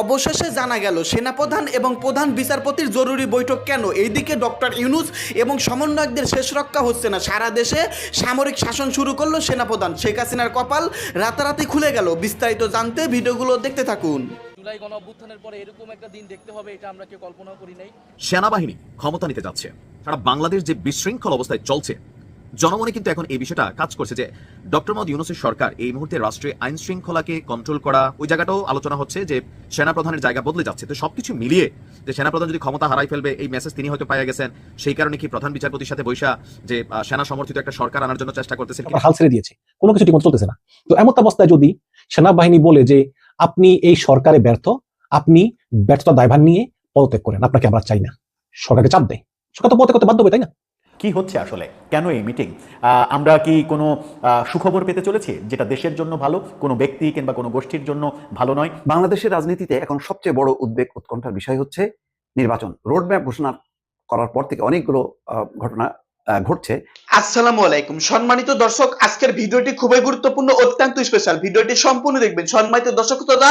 অবশেষে জানা গেল সেনাপ্রধান এবং প্রধান বিচারপতির জরুরি বৈঠক কেন? এইদিকে ডক্টর ইউনুস এবং সমন্বয়কদের শেষ রক্ষা হচ্ছে না। সারা দেশে সামরিক শাসন শুরু করল সেনাপ্রধান। শেখ হাসিনার কপাল রাতারাতি খুলে গেল। বিস্তারিত জানতে ভিডিওগুলো দেখতে থাকুন। জুলাই গণ অভ্যুত্থানের পরে এরকম একটা দিন দেখতে হবে এটা আমরা কেউ কল্পনাও করি নাই। সেনাবাহিনী ক্ষমতা নিতে যাচ্ছে। সারা বাংলাদেশ যে বিশৃঙ্খল অবস্থায় চলছে জনমনে কিন্তু এখন এই বিষয়টা কাজ করছে যে ডক্টর মোহাম্মদ ইউনুসের সরকার এই মুহূর্তে রাষ্ট্রীয় আইন শৃঙ্খলাকে কন্ট্রোল করা, ওই জায়গাটাও আলোচনা হচ্ছে যে সেনাপ্রধানের জায়গা বদলে যাচ্ছে। তো সবকিছু মিলিয়ে যে সেনাপ্রধান যদি ক্ষমতা হারাই ফেলবে, এই মেসেজ তিনি হয়তো পাইয়া গেছেন। সেই কারণে কি প্রধান বিচারপতির সাথে বৈশা যে সেনা সমর্থিত একটা সরকার আনার জন্য চেষ্টা করতেছেন আবার হাল ছেড়ে দিয়েছে। কোনো কিছু ঠিকমতো চলতেছে না। তো এমন অবস্থায় যদি সেনাবাহিনী বলে যে, আপনি এই সরকারে ব্যর্থ, আপনি ব্যর্থতা দায়ভার নিয়ে পদত্যাগ করেন, আপনাকে আমরা চাই না। সরকারকে চাপ দেয়। সরকার তো পদত্যাগ করতে বাধ্য হবে, তাই না? কি হচ্ছে আসলে? কেন এই মিটিং আমরা কি কোনো সুখবর পেতে চলেছি? যেটা দেশের জন্য ভালো, কোনো ব্যক্তি কিংবা কোনো গোষ্ঠীর জন্য ভালো নয়। বাংলাদেশের রাজনীতিতে এখন সবচেয়ে বড় উদ্বেগ উৎকণ্ঠার বিষয় হচ্ছে নির্বাচন। রোডম্যাপ ঘোষণা করার পর থেকে অনেকগুলো ঘটনা ঘটছে। আসসালামু আলাইকুম। সম্মানিত দর্শক, আজকের ভিডিওটি খুবই গুরুত্বপূর্ণ, অত্যন্ত স্পেশাল ভিডিওটি সম্পূর্ণ দেখবেন। সম্মানিত দর্শক শ্রোতা,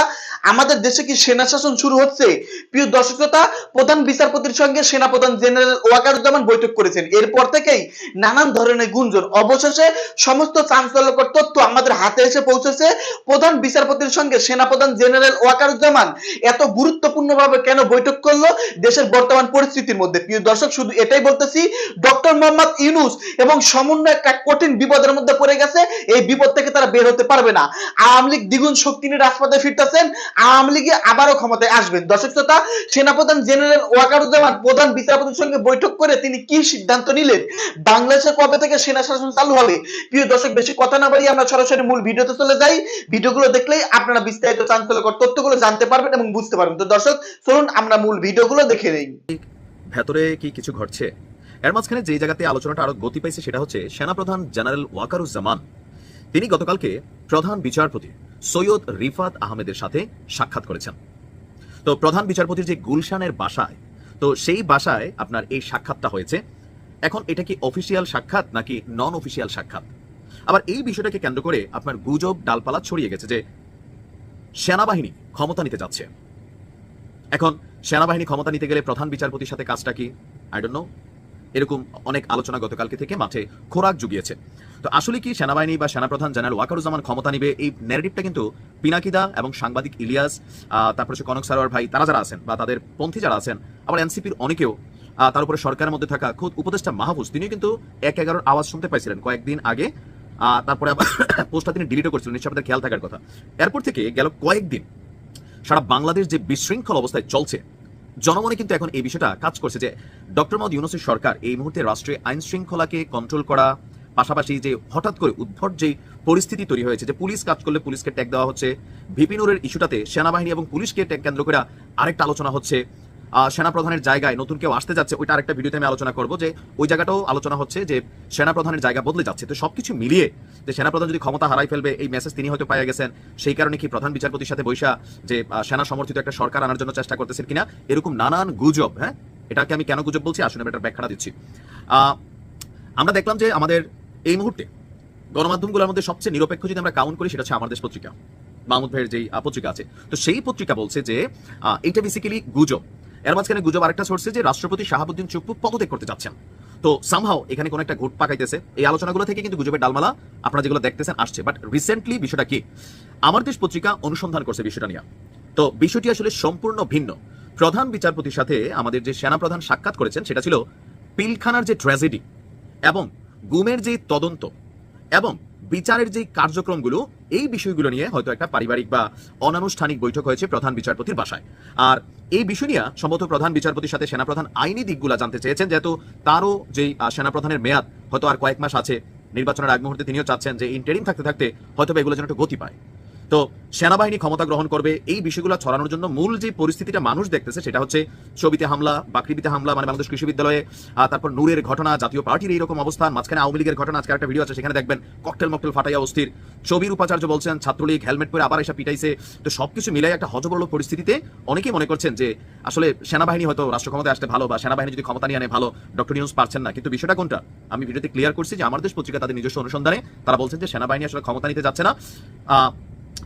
আমাদের দেশে কি সেনা শাসন শুরু হচ্ছে? প্রিয় দর্শক শ্রোতা, প্রধান বিচারপতির সঙ্গে সেনাপ্রধান জেনারেল ওয়াকারুজ্জামান বৈঠক করেছেন। এরপর থেকেই নানান ধরনের গুঞ্জন। অবশেষে সমস্ত চাঞ্চল্যকর তথ্য আমাদের হাতে এসে পৌঁছেছে। প্রধান বিচারপতির সঙ্গে সেনাপ্রধান জেনারেল ওয়াকারুজ্জামান এত গুরুত্বপূর্ণভাবে কেন বৈঠক করল? দেশের বর্তমান পরিস্থিতির মধ্যে। প্রিয় দর্শক, শুধু এটাই বলতেছি, ডক্টর মোহাম্মদ ইউনুস এবং সমন্বয় একটা কঠিন বিপদের মধ্যে পড়ে গেছে, এই বিপদ থেকে তারা বের হতে পারবে না। আওয়ামী লীগ দ্বিগুণ শক্তি নিয়ে রাজপথে ফিরতেছেন, আওয়ামী লীগে আবারও ক্ষমতায় আসবেন দর্শক শ্রোতা, সেনাপ্রধান জেনারেল ওয়াকারুজ্জামান প্রধান বিচারপতির সঙ্গে বৈঠক করে তিনি কি সিদ্ধান্ত নিলেন? বাংলাদেশে কবে থেকে সেনা শাসন চালু হবে? প্রিয় দর্শক, বেশি কথা না বাড়িয়ে আমরা সরাসরি মূল ভিডিওতে চলে যাই। ভিডিওগুলো দেখলেই আপনারা বিস্তারিত চাঞ্চল্যকর তথ্যগুলো জানতে পারবেন এবং বুঝতে পারবেন। তো দর্শক, চলুন আমরা মূল ভিডিওগুলো দেখে নেই। ভেতরে কি কিছু ঘটছে? এর মাঝখানে যে জায়গাতে আলোচনাটা আরও গতি পাইছে সেটা হচ্ছে সেনাপ্রধান জেনারেল ওয়াকারুজ্জামান। তিনি গতকালকে প্রধান বিচারপতি সৈয়দ রিফাত আহমেদের সাথে সাক্ষাৎ করেছেন। তো প্রধান বিচারপতির যে গুলশানের বাসায়, তো সেই বাসায় আপনার এই সাক্ষাৎটা হয়েছে। এখন এটা কি অফিসিয়াল সাক্ষাৎ নাকি নন অফিসিয়াল সাক্ষাৎ? আবার এই বিষয়টাকে কেন্দ্র করে আপনার গুজব ডালপালা ছড়িয়ে গেছে যে সেনাবাহিনী ক্ষমতা নিতে যাচ্ছে। এখন সেনাবাহিনী ক্ষমতা নিতে গেলে প্রধান বিচারপতির সাথে কাজটা কি? আই ডোন্ট নো এরকম অনেক আলোচনা গতকালকে থেকে মাঠে খোরাক জুগিয়েছে। তো আসলে কি সেনাবাহিনী বা সেনাপ্রধান জেনারেল ওয়াকারুজ্জামান ক্ষমতা নিবে? এই ন্যারেটিভটা কিন্তু পিনাকিদা এবং সাংবাদিক ইলিয়াস তারপর হচ্ছে কনক সারোয়ার ভাই, তারা যারা আছেন বা তাদের পন্থী যারা আছেন, আবার এনসিপির অনেকেও তার উপরে সরকারের মধ্যে থাকা খুদ উপদেষ্টা মাহফুজ, তিনিও কিন্তু এক এগারোর আওয়াজ শুনতে পাইছিলেন কয়েকদিন আগে। তারপরে আবার পোস্টটা তিনি ডিলিটও করছিলেন নিশ্চয় আপনাদের খেয়াল থাকার কথা। এরপর থেকে গেল কয়েকদিন সারা বাংলাদেশ যে বিশৃঙ্খল অবস্থায় চলছে জনমনে কিন্তু এখন এই বিষয়টা কাজ করছে যে ডক্টর মোহাম্মদ ইউনুসের সরকার এই মুহূর্তে রাষ্ট্রীয় আইন শৃঙ্খলাকে কন্ট্রোল করা, পাশাপাশি যে হঠাৎ করে উদ্ভট যে পরিস্থিতি তৈরি হয়েছে, যে পুলিশ কাজ করলে পুলিশকে ট্যাগ দেওয়া হচ্ছে ভিপিনুরের ইস্যুটাতে সেনাবাহিনী এবং পুলিশকে ট্যাগ কেন্দ্র করে আরেকটা আলোচনা হচ্ছে। সেনাপ্রধানের জায়গায় নতুন কেউ আসতে যাচ্ছে, ওইটা আরেকটা ভিডিওতে আমি আলোচনা করব যে ওই জায়গাটাও আলোচনা হচ্ছে যে সেনাপ্রধানের জায়গা বদলে যাচ্ছে। তো সবকিছু মিলিয়ে যে সেনাপ্রধান যদি ক্ষমতা হারাই ফেলবে, এই মেসেজ তিনি হয়তো পাইয়া গেছেন, সেই কারণে কি প্রধান বিচারপতির সাথে বৈশা যে সেনা সমর্থিত একটা সরকার আনার জন্য চেষ্টা করতেছেন কিনা, এরকম নানান গুজব হ্যাঁ? এটাকে আমি কেন গুজব বলছি? আসলে আমি এটার ব্যাখ্যাটা দিচ্ছি। আমরা দেখলাম যে আমাদের এই মুহূর্তে গণমাধ্যমগুলোর মধ্যে সবচেয়ে নিরপেক্ষ যদি আমরা কাউন্ট করি, সেটা হচ্ছে আমার দেশ পত্রিকা। মাহমুদ ভাইয়ের যেই পত্রিকা আছে। তো সেই পত্রিকা বলছে যে এইটা বেসিক্যালি গুজব। এর মাঝখানে গুজব আরেকটা সরছে যে রাষ্ট্রপতি শাহাবুদ্দিন চুপ্পু পদত্যাগ করতে যাচ্ছেন। তো সামহাও এখানে কোনো একটা ঘুট পাকাইতেছে। এই আলোচনাগুলো থেকে কিন্তু গুজবের ডালমালা আপনারা যেগুলো দেখতেছেন আসছে। বাট রিসেন্টলি বিষয়টা কি? আমার দেশ পত্রিকা অনুসন্ধান করছে বিষয়টা নিয়ে। তো বিষয়টি আসলে সম্পূর্ণ ভিন্ন। প্রধান বিচারপতির সাথে আমাদের যে সেনাপ্রধান সাক্ষাৎ করেছেন সেটা ছিল পিলখানার যে ট্র্যাজেডি এবং গুমের যে তদন্ত এবং বিচারের যে কার্যক্রমগুলো, এই বিষয়গুলো নিয়ে হয়তো একটা পারিবারিক বা অনানুষ্ঠানিক বৈঠক হয়েছে প্রধান বিচারপতির বাসায়। আর এই বিষয় নিয়ে সম্ভবত প্রধান বিচারপতির সাথে সেনাপ্রধান আইনি দিকগুলো জানতে চেয়েছেন, যেহেতু তারও যেই সেনাপ্রধানের মেয়াদ হয়তো আর কয়েক মাস আছে, নির্বাচনের আগ মুহূর্তে তিনিও চাচ্ছেন যে ইন্টারিম থাকতে থাকতে হয়তো এগুলো যেন একটু গতি পায়। তো সেনাবাহিনী ক্ষমতা গ্রহণ করবে, এই বিষয়গুলো ছড়ানোর জন্য মূল যে পরিস্থিতিটা মানুষ দেখতেছে সেটা হচ্ছে ছবিতে হামলা বাকরিবিতে হামলা মানে বাংলাদেশ কৃষি বিদ্যালয়ে তারপর নূরের ঘটনা, জাতীয় পার্টির এইরকম অবস্থান মাঝখানে আওয়ামী লীগের ঘটনা, আজকে একটা ভিডিও আছে, সেখানে দেখবেন ককটেল মকটেল ফাটাইয়া অস্থির। ছবির উপাচার্য বলছেন, ছাত্রলীগ হেলমেট পরে আবার এসে পিটাইছে। তো সবকিছু মিলাই একটা হজবরল পরিস্থিতিতে অনেকেই মনে করছেন যে, আসলে সেনাবাহিনী হয়তো রাষ্ট্র ক্ষমতায় আসতে ভালো বা সেনাবাহিনী যদি ক্ষমতা নিয়ে আনে, ভালো। ডক্টর নিউজ পারছেন না। কিন্তু বিষয়টা কোনটা? আমি ভিডিওতে ক্লিয়ার করছি যে, আমার দেশ পত্রিকা তাদের নিজস্ব অনুসন্ধানে তারা বলছেন যে, সেনাবাহিনী আসলে ক্ষমতা নিতে যাচ্ছে না।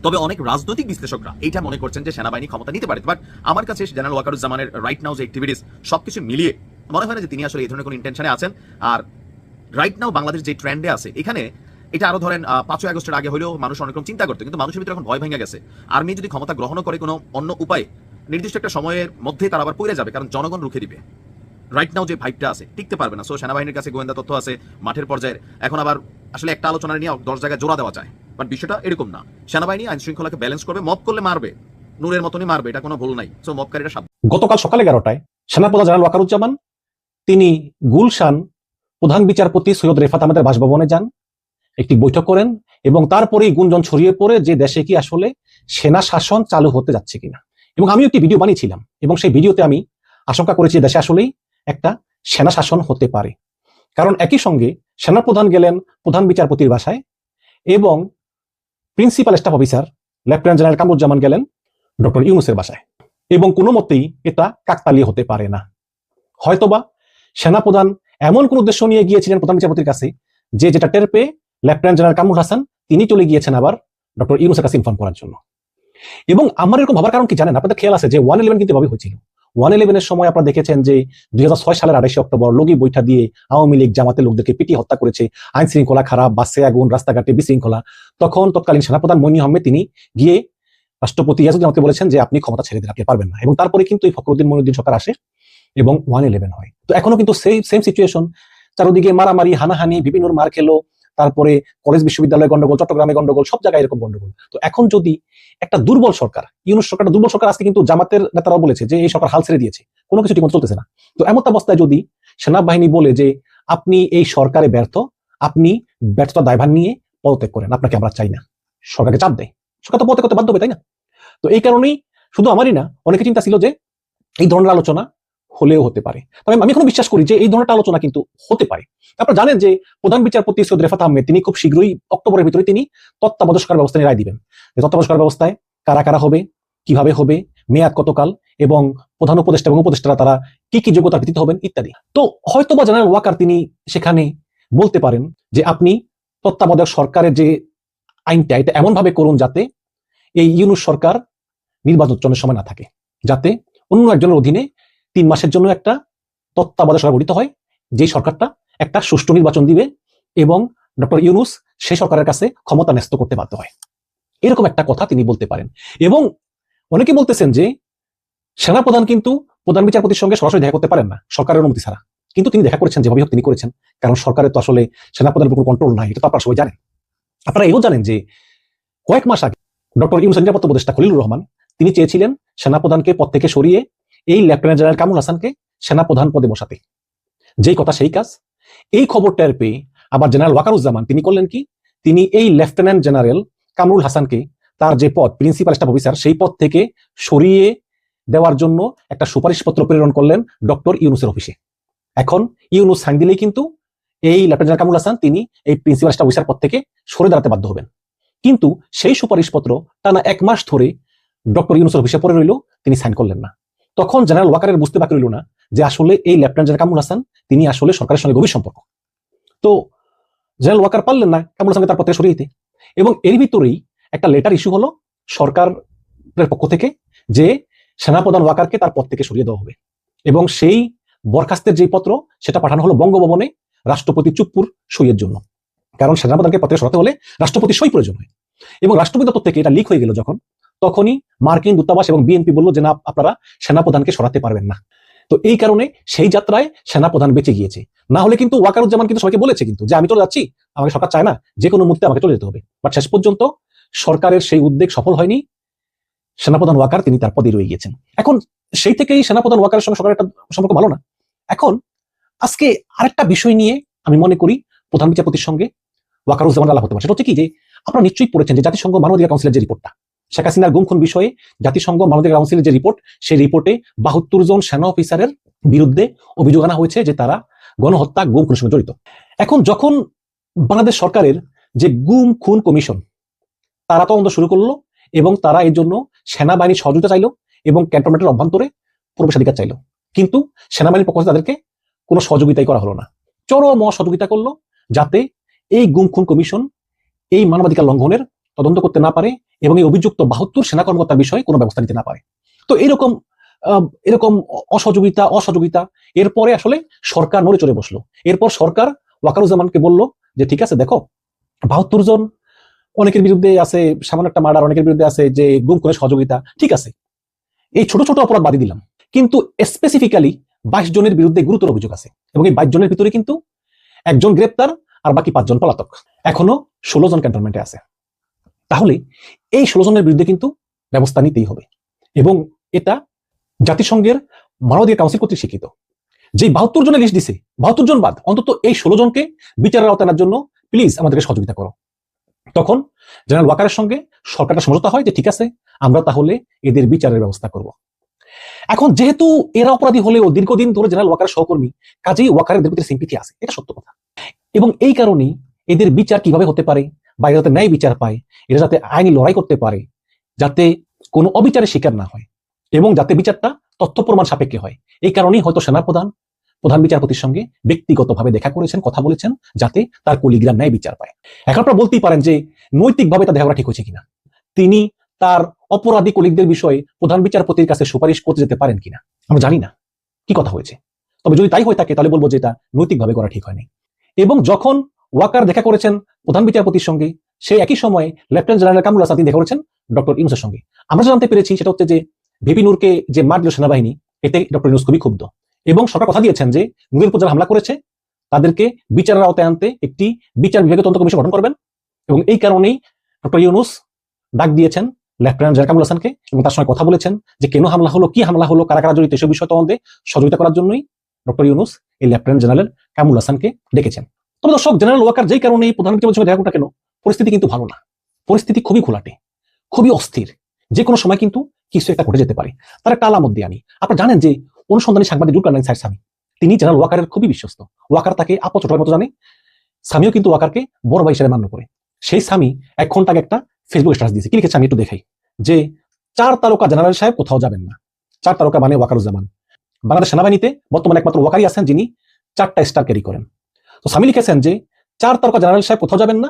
তবে অনেক রাজনৈতিক বিশ্লেষকরা এটা মনে করছেন যে সেনাবাহিনী ক্ষমতা নিতে পারে। বাট আমার কাছে জেনারেল ওয়াকারুজ্জামানের রাইট নাও যে অ্যাক্টিভিটিস সবকিছু মিলিয়ে মনে হয় না যে তিনি আসলে এই ধরনের কোনো ইন্টেনশনে আছেন। আর রাইট নাও বাংলাদেশ যে ট্রেন্ডে আছে, এখানে এটা আরও ধরেন পাঁচই আগস্টের আগে হলেও মানুষ অনেক রকম চিন্তা করতো, কিন্তু মানুষের ভিতরে এখন ভয় ভেঙে গেছে। আর্মি যদি ক্ষমতা গ্রহণ করে কোনো অন্য উপায়, নির্দিষ্ট একটা সময়ের মধ্যে তারা আবার পড়ে যাবে, কারণ জনগণ রুখে দিবে। রাইট নাও যে ভাইবটা আছে, টিকতে পারবে না। সো সেনাবাহিনীর কাছে গোয়েন্দা তথ্য আছে, মাঠের পর্যায়ে এখন আবার আসলে একটা আলোচনা নিয়ে দশ জায়গায় জোড়া দেওয়া যায়। বাট বিষয়টা এরকম না। সেনাবাহিনী আইন শৃঙ্খলাকে ব্যালেন্স করবে মব করলে মারবে। নূরের মতনই মারবে, এটা কোনো ভুল নাই। সো মবকারীরা সাবধান। গতকাল সকাল এগারোটায় সেনাপ্রধান জেনারেল ওয়াকারুজ্জামান, তিনি গুলশান প্রধান বিচারপতি সৈয়দ রেফাত আহমেদের বাসভবনে যান, একটি বৈঠক করেন এবং তারপরেই গুঞ্জন ছড়িয়ে পড়ে যে দেশে কি আসলে সেনা শাসন চালু হতে যাচ্ছে কিনা। এবং আমি একটি ভিডিও বানিয়েছিলাম এবং সেই ভিডিওতে আমি আশঙ্কা করেছি দেশে আসলেই একটা সেনা শাসন হতে পারে। কারণ একই সঙ্গে সেনাপ্রধান গেলেন প্রধান বিচারপতির বাসায় এবং principal staff officer lieutenant general Kamruzzaman গেলেন ডক্টর ইউনুসের বাসায়। এবং কোনো মতেই এটা কাকতালীয় হতে পারে না। হয়তোবা সেনাপ্রধান এমন কোন উদ্দেশ্য নিয়ে গিয়েছিলেন প্রধান বিচারপতির কাছে, যে যেটা টের পেয়ে লেফটেন্যান্ট জেনারেল কামরুল হাসান তিনি চলে গিয়েছেন আবার ডক্টর ইউনুসের কাছে ইনফর্ম করার জন্য। এবং আমার এরকম ভাবার কারণ কি জানেন? আপনাদের খেয়াল আছে যে ওয়ান ইলেভেন কিন্তু এভাবে হয়েছিল। ওয়ান ইলেভেনের সময় আপনারা দেখেছেন যে দুই সালের আড়াইশে অক্টোবর লগি বৈঠা দিয়ে আওয়ামী লীগ জামাতের লোকদেরকে পিটিয়ে হত্যা করেছে। আইন শৃঙ্খলা খারাপ, বাসে আগুন রাস্তাঘাটে বিশৃঙ্খলা। তখন তৎকালীন সেনাপ্রধান মইনি আহমেদ তিনি গিয়ে রাষ্ট্রপতি ইয়াজুদ্দিন আমাকে বলেছেন যে আপনি ক্ষমতা ছেড়ে আপনি পারবেন না। এবং তারপরে কিন্তু এই ফখরুদ্দিন মইনুদ্দিন সরকার আসে এবং ওয়ান ইলেভেন হয়। তো এখনও কিন্তু সেই সেম সিচুয়েশন চারদিকে মারামারি, হানাহানি, বিভিন্ন মার খেলো তারপরে কলেজ বিশ্ববিদ্যালয়ে গন্ডগোল, চট্টগ্রামে গন্ডগোল, সব জায়গায় এরকম গন্ডগোল। তো এখন যদি একটা দুর্বল সরকার, ইউনুস সরকারটা দুর্বল সরকার আজকে কিন্তু জামাতের নেতারাও বলেছে যে এই সরকার হাল ছেড়ে দিয়েছে, কোনো কিছু ঠিকমতো চলতেছে না। তো এমন অবস্থায় যদি সেনাবাহিনী বলে যে আপনি এই সরকারে ব্যর্থ, আপনি ব্যর্থতা দায়ভার নিয়ে পদত্যাগ করেন, আপনাকে আমরা চাই না। সরকারকে চাপ দেয়। সরকার তো পদত্যাগ করতে বাধ্য হবে, তাই না? তো এই কারণেই শুধু আমারই না অনেকে চিন্তা ছিল যে এই ধরনের আলোচনা হলেও হতে পারে। তবে আমি এখনও বিশ্বাস করি যে এই ধরনের আলোচনা কিন্তু হতে পারে। আপনারা জানেন যে প্রধান বিচারপতি সৈয়দ রেফাত আহমেদ, তিনি খুব শীঘ্রই অক্টোবরের ভিতরে তিনি তত্ত্বাবধায়ক সরকার ব্যবস্থা নিয়ে রায় দিবেন। যে তত্ত্বাবধায়ক ব্যবস্থায় কারা কারা হবে, কীভাবে হবে, মেয়াদ কতকাল, এবং প্রধান উপদেষ্টা এবং উপদেষ্টারা তারা কি কি যোগ্যতার ভিত্তিতে হবেন ইত্যাদি। তো হয়তো বা জেনারেল ওয়াকার তিনি সেখানে বলতে পারেন যে আপনি তত্ত্বাবধায়ক সরকারের যে আইনটা, এটা এমন ভাবে করুন যাতে এই ইউনুস সরকার নির্বাচনের সময় না থাকে। যাতে অন্য একজনের অধীনে তিন মাসের জন্য একটা তত্ত্বাবধায়ক সরকার গঠিত হয় যে সরকারটা একটা সুষ্ঠু নির্বাচন দিবে এবং ডক্টর ইউনুস সেই সরকারের কাছে ক্ষমতা ন্যস্ত করতে বাধ্য হয়। এরকম একটা কথা তিনি বলতে পারেন। এবং অনেকে বলতেছেন যে সেনাপ্রধান কিন্তু প্রধান বিচারপতির সঙ্গে সরাসরি দেখা করতে পারেন না, সরকারের অনুমতি ছাড়া। কিন্তু তিনি দেখা করেছেন যেভাবে হোক তিনি করেছেন, কারণ সরকারের তো আসলে সেনাপ্রধানের কোনো কন্ট্রোল নাই, এটা তো আপনারা সবাই জানেন। আপনারা এও জানেন যে কয়েক মাস আগে ডক্টর ইউনুস নিরাপত্তা উপদেষ্টা খলিলুর রহমান, তিনি চেয়েছিলেন সেনাপ্রধানকে পদ থেকে সরিয়ে এই লেফটেন্যান্ট জেনারেল কামরুল হাসানকে সেনাপ্রধান পদে বসাতে। যেই কথা সেই কাজ। এই খবর টের পেয়ে আবার জেনারেল ওয়াকারুজ্জামান তিনি করলেন কি? তিনি এই লেফটেন্যান্ট জেনারেল কামরুল হাসানকে তার যে পদ, প্রিন্সিপাল স্টাফ অফিসার, সেই পদ থেকে সরিয়ে দেওয়ার জন্য একটা সুপারিশপত্র প্রেরণ করলেন ডক্টর ইউনুসের অফিসে। এখন ইউনুস সাইন দিলেই কিন্তু এই লেফটেন্যান্ট কামরুল হাসান তিনি এই প্রিন্সিপাল স্টাফ অফিসার পদ থেকে সরে দাঁড়াতে বাধ্য হবেন। কিন্তু সেই সুপারিশপত্র টানা এক মাস ধরে ডক্টর ইউনুসের অফিসে পড়ে রইল, তিনি সাইন করলেন না। তখন জেনারেল ওয়াকারের বুঝতে বাকি রইল না যে আসলে এই লেফটেন্যান্ট জেনারেল কামরুল হাসান, তিনি আসলে সরকারের সঙ্গে গভীর সম্পর্ক। তো জেনারেল ওয়াকার পারলেন না কামরুল হাসানকে তার পথে সরিয়ে দিতে। এবং এর ভিতরেই একটা লেটার ইস্যু হলো সরকারের পক্ষ থেকে যে সেনাপ্রধান ওয়াকারকে তার পদ থেকে সরিয়ে দেওয়া হবে। এবং সেই বরখাস্তের যে পত্র, সেটা পাঠানো হলো বঙ্গভবনে রাষ্ট্রপতি চুপ্পুর সইয়ের জন্য। কারণ সেনাপ্রধানকে থেকে সরাতে হলে রাষ্ট্রপতি সই প্রয়োজন হয়। এবং রাষ্ট্রপতি দপ্তর থেকে এটা লিক হয়ে গেল যখন তখনই মার্কিন দূতাবাস এবং বিএনপি বলল যে, না, আপনারা সেনাপ্রধানকে সরাতে পারবেন না। তো এই কারণে সেই যাত্রায় সেনাপ্রধান বেঁচে গিয়েছে। না হলে কিন্তু ওয়াকারুজ্জামান কিন্তু সবাইকে বলেছে কিন্তু যে, আমি চলে যাচ্ছি, আমাকে সরকার চায় না, যে কোনো মুহূর্তে আমাকে চলে যেতে হবে। বাট শেষ পর্যন্ত সরকারের সেই উদ্যোগ সফল হয়নি। সেনাপ্রধান ওয়াকার, তিনি তার পদে রয়ে গিয়েছেন। এখন সেই থেকেই সেনাপ্রধান ওয়াকারের সঙ্গে সরকারের একটা সম্পর্ক ভালো না। এখন আজকে আরেকটা বিষয় নিয়ে আমি মনে করি প্রধান বিচারপতির সঙ্গে ওয়াকারুজ্জামান আলাপ হতে পারে। সেটা হচ্ছে কি যে, আপনারা নিশ্চয়ই পড়েছেন যে জাতিসংঘ মানবাধিকার কাউন্সিলের যে রিপোর্টটা শেখ হাসিনার গুম খুন বিষয়ে জাতিসংঘ মানবাধিকার কাউন্সিলের যে রিপোর্ট, সেই রিপোর্টে বাহাত্তর জন সেনা অফিসারের বিরুদ্ধে অভিযোগ আনা হয়েছে যে তারা গণহত্যা গুম খুনের সঙ্গে জড়িত। এখন যখন বাংলাদেশ সরকারের যে গুম খুন কমিশন, তারা তদন্ত শুরু করল এবং তারা এর জন্য সেনাবাহিনীর সহযোগিতা চাইলো এবং ক্যান্টনমেন্টের অভ্যন্তরে প্রবেশাধিকার চাইলো। কিন্তু সেনাবাহিনীর পক্ষ তাদেরকে কোনো সহযোগিতাই করা হলো না। চরম অসহযোগিতা করল যাতে এই গুম খুন কমিশন এই মানবাধিকার লঙ্ঘনের তদন্ত করতে না পারে এবং এই অভিযুক্ত বাহাত্তর সেনা কর্মকর্তার বিষয়ে কোনো ব্যবস্থা নিতে না পারে। তো এরকম এরকম অসহযোগিতা অসহযোগিতা, এরপরে আসলে সরকার নড়ে চড়ে বসল। এরপর সরকার ওয়াকারুজ্জামানকে বলল যে, ঠিক আছে, দেখো, বাহাত্তর জন অনেকের বিরুদ্ধে আছে, সামান্য একটা মার্ডার, অনেকের বিরুদ্ধে আছে যে গুম করে সহযোগিতা, ঠিক আছে। এই ছোট ছোট অপরাধ বাদই দিলাম। কিন্তু স্পেসিফিক্যালি বাইশ জনের বিরুদ্ধে গুরুতর অভিযোগ আছে এবং এই বাইশ জনের ভিতরে কিন্তু একজন গ্রেপ্তার আর বাকি পাঁচজন পলাতক। এখনও ষোলো জন ক্যান্টনমেন্টে আছে। তাহলে এই ষোলো জনের বিরুদ্ধে কিন্তু ব্যবস্থা নিতেই হবে। এবং এটা জাতিসংঘের মানবাধিকার কাউন্সিল কর্তৃক স্বীকৃত। যে বাহাত্তর জনের লিস্ট দিছে, বাহাত্তর জন বাদ, অন্তত এই ষোলো জনকে বিচারের আওতায় আনার জন্য প্লিজ আমাদেরকে সহযোগিতা করো। তখন জেনারেল ওয়াকারের সঙ্গে সরকারটা সমঝোতা হয় যে ঠিক আছে, আমরা তাহলে এদের বিচারের ব্যবস্থা করব। এখন যেহেতু এরা অপরাধী হলেও দীর্ঘদিন ধরে জেনারেল ওয়াকারের সহকর্মী, কাজেই ওয়াকারের ভিতরে সিম্পিথি আছে, এটা সত্য কথা। এবং এই কারণেই এদের বিচার কীভাবে হতে পারে বা এরা যাতে ন্যায় বিচার পায়, এরা যাতে আইনি লড়াই করতে পারে, যাতে কোনো অবিচারের শিকার না হয় এবং যাতে বিচারটা তথ্য প্রমাণ সাপেক্ষে হয়। এই কারণেই হয়তো সেনাপ্রধান, প্রধান বিচারপতির সঙ্গে ব্যক্তিগতভাবে দেখা করেছেন, কথা বলেছেন, যাতে তার কলিগ্রাম ন্যায় বিচার পায়। এখন আপনারা বলতেই পারেন যে নৈতিকভাবে তা দেখা ঠিক হয়েছে কিনা? তিনি তার অপরাধী কলিগদের বিষয়ে প্রধান বিচারপতির কাছে সুপারিশ করতে যেতে পারেন কিনা? আমরা জানি না। কি কথা হয়েছে? তবে যদি তাই হয়ে থাকে, তাহলে বলব যে এটা নৈতিকভাবে করা ঠিক হয়নি। এবং যখন ওয়াকার দেখা করেছেন প্রধান বিচারপতির সঙ্গে। সেই একই সময়ে লেফটেন্যান্ট জেনারেল কামরুল হাসান তিনি দেখা করেছেন ডক্টর ইউনুসের সঙ্গে। আমরা জানতে পেরেছি সেটা হচ্ছে যে ভিপি নূরকে যে মার দিল সেনাবাহিনী, এতে ডক্টর ইউনুস খুবই ক্ষুব্ধ। এবং সরকার কথা দিয়েছেন যে নূরের যারা হামলা করেছে, তাদেরকে বিচারের আওতায় আনতে একটি বিচার বিভাগীয় তদন্ত কমিশন গঠন করবেন। এবং এই কারণেই ডক্টর ইউনুস ডাক দিয়েছেন লেফটেন্যান্ট জেনারেল কামরুল হাসানকে এবং তার সঙ্গে কথা বলেছেন যে কেন হামলা হলো, কি হামলা হলো, কারা কারা জড়িত এসব বিষয় তদন্তে সহযোগিতা করার জন্যই ডক্টর ইউনুস এই লেফটেন্যান্ট জেনারেল কামরুল হাসানকে ডেকেছেন। তবে দর্শক জেনারেল ওয়াকার যেই কারণে এই প্রধান বিচারপতির সঙ্গে দেখা কেন? পরিস্থিতি কিন্তু ভালো না। পরিস্থিতি খুবই ঘোলাটে খুবই অস্থির। যে কোনো সময় কিন্তু কিছু একটা ঘটে যেতে পারে। তার একটা আলামত দিয়ে আনি আপনারা জানেন যে অনুসন্ধানী সাংবাদিক জুলকার নাইন স্বামী, তিনি জেনারেল ওয়াকারের খুবই বিশ্বস্ত। ওয়াকার তাকে আপা ছোটের মতো জানে। স্বামীও কিন্তু ওয়াকারকে বড় ভাই হিসেবে মান্য করে। সেই স্বামী এক ঘণ্টা আগে একটা ফেসবুক স্ট্যাটাস দিয়েছে। কি লিখেছে আমি একটু দেখাই। যে চার তারকা জেনারেল সাহেব কোথাও যাবেন না। চার তারকা মানে ওয়াকারুজ্জামান। বাংলাদেশ সেনাবাহিনীতে বর্তমানে একমাত্র ওয়াকারই আছেন যিনি চারটা স্টার ক্যারি করেন। তো স্বামী লিখেছেন যে, চার তারকা জেনারেল সাহেব কোথাও যাবেন না,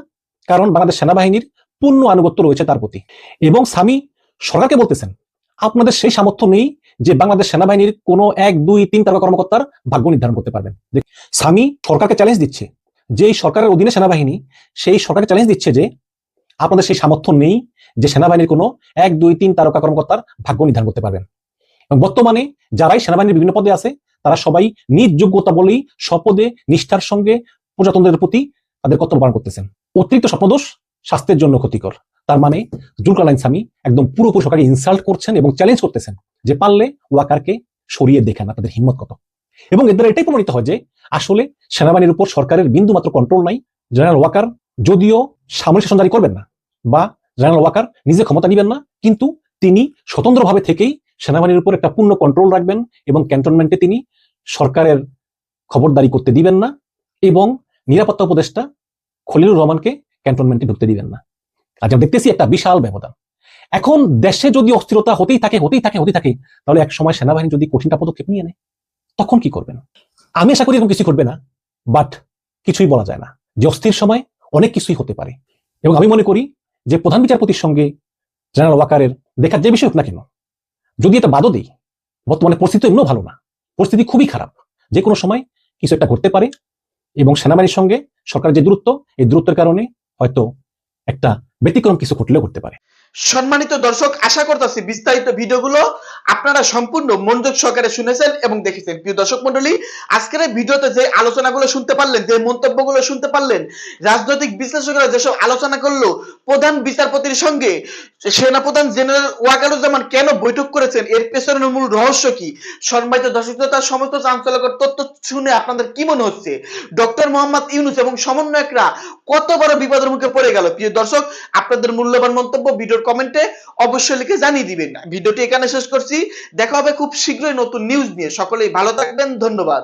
কারণ বাংলাদেশ সেনাবাহিনীর পূর্ণ আনুগত্য রয়েছে তার প্রতি। এবং স্বামী সরকারকে বলতেছেন, আপনাদের সেই সামর্থ্য নেই যে বাংলাদেশ সেনাবাহিনীর কোনো এক, দুই, তিন তারকা কর্মকর্তার ভাগ্য নির্ধারণ করতে পারবেন। স্বামী সরকারকে চ্যালেঞ্জ দিচ্ছে যে সরকারের অধীনে সেনাবাহিনী, সেই সরকারকে চ্যালেঞ্জ দিচ্ছে যে, আপনাদের সেই সামর্থ্য নেই যে সেনাবাহিনীর কোনো এক, দুই, তিন তারকা কর্মকর্তার ভাগ্য নির্ধারণ করতে পারবেন। এবং বর্তমানে যারাই সেনাবাহিনীর বিভিন্ন পদে আছে তারা সবাই নিজ যোগ্যতা বলেই স্বপদে, নিষ্ঠার সঙ্গে প্রজাতন্ত্রের প্রতি তাদের কর্তব্য পালন করতেছেন। অতিরিক্ত স্বপ্নদোষ স্বাস্থ্যের জন্য ক্ষতিকর। তার মানে জুলকারনাইন স্বামী একদম পুরোপুরি সরকারকে ইনসাল্ট করছেন এবং চ্যালেঞ্জ করতেছেন যে পারলে ওয়াকারকে সরিয়ে দেখেন তাদের হিম্মত কত। এবং এর দ্বারা এটাই প্রমাণিত হয় যে আসলে সেনাবাহিনীর উপর সরকারের বিন্দু মাত্র কন্ট্রোল নাই। জেনারেল ওয়াকার যদিও সামরিক শাসন জারি করবেন না বা জেনারেল ওয়াকার নিজে ক্ষমতা নিবেন না, কিন্তু তিনি স্বতন্ত্রভাবে থেকেই সেনাবাহিনীর উপর একটা পূর্ণ কন্ট্রোল রাখবেন এবং ক্যান্টনমেন্টে তিনি সরকারের খবরদারি করতে দিবেন না এবং নিরাপত্তা উপদেষ্টা খলিলুর রহমানকে ক্যান্টনমেন্টে ঢুকতে দিবেন না। আজ আমরা দেখতেছি একটা বিশাল ব্যবধান। এখন দেশে যদি অস্থিরতা হতেই থাকে হতেই থাকে হতেই থাকে, তাহলে এক সময় সেনাবাহিনী যদি কঠিনটা পদক্ষেপ নিয়ে নেয়, তখন কি করবেন? আমি আশা করি এরকম কিছু করবে না বাট কিছুই বলা যায় না যে অস্থির সময় অনেক কিছুই হতে পারে। এবং আমি মনে করি যে প্রধান বিচারপতির সঙ্গে জেনারেল ওয়াকারের দেখার যে বিষয় হোক না কেন যদি এটা বাদও দেই, বর্তমানে পরিস্থিতি এমনও ভালো না। পরিস্থিতি খুবই খারাপ। যে কোনো সময় কিছু একটা ঘটতে পারে এবং সেনাবাহিনীর সঙ্গে সরকারের যে দূরত্ব, এই দূরত্বের কারণে হয়তো একটা ব্যতিক্রম কিছু ঘটলেও করতে পারে। সম্মানিত দর্শক, আশা করতেছি বিস্তারিত ভিডিওগুলো আপনারা সম্পূর্ণ মনোযোগ সহকারে শুনেছেন এবং দেখেছেন। প্রিয় দর্শক মন্ডলী আজকের ভিডিওতে যে আলোচনাগুলো শুনতে পারলেন, যে মন্তব্যগুলো শুনতে পারলেন, রাজনৈতিক বিশ্লেষকরা যেসব আলোচনা করল, প্রধান বিচারপতির সঙ্গে সেনাপ্রধান জেনারেল ওয়াকারুজ্জামান কেন বৈঠক করেছেন, এর পেছনের মূল রহস্য কি? সম্মানিত দর্শক তার সমস্ত চাঞ্চল্যকর তথ্য শুনে আপনাদের কি মনে হচ্ছে? ডক্টর মোহাম্মদ ইউনুস এবং সমন্বয়করা কত বড় বিপদের মুখে পড়ে গেল? প্রিয় দর্শক, আপনাদের মূল্যবান মন্তব্য ভিডিওর কমেন্টে অবশ্যই লিখে জানিয়ে দিবেন। ভিডিওটি এখানে শেষ করছি। দেখা হবে খুব শীঘ্রই নতুন নিউজ নিয়ে। সকলেই ভালো থাকবেন। ধন্যবাদ।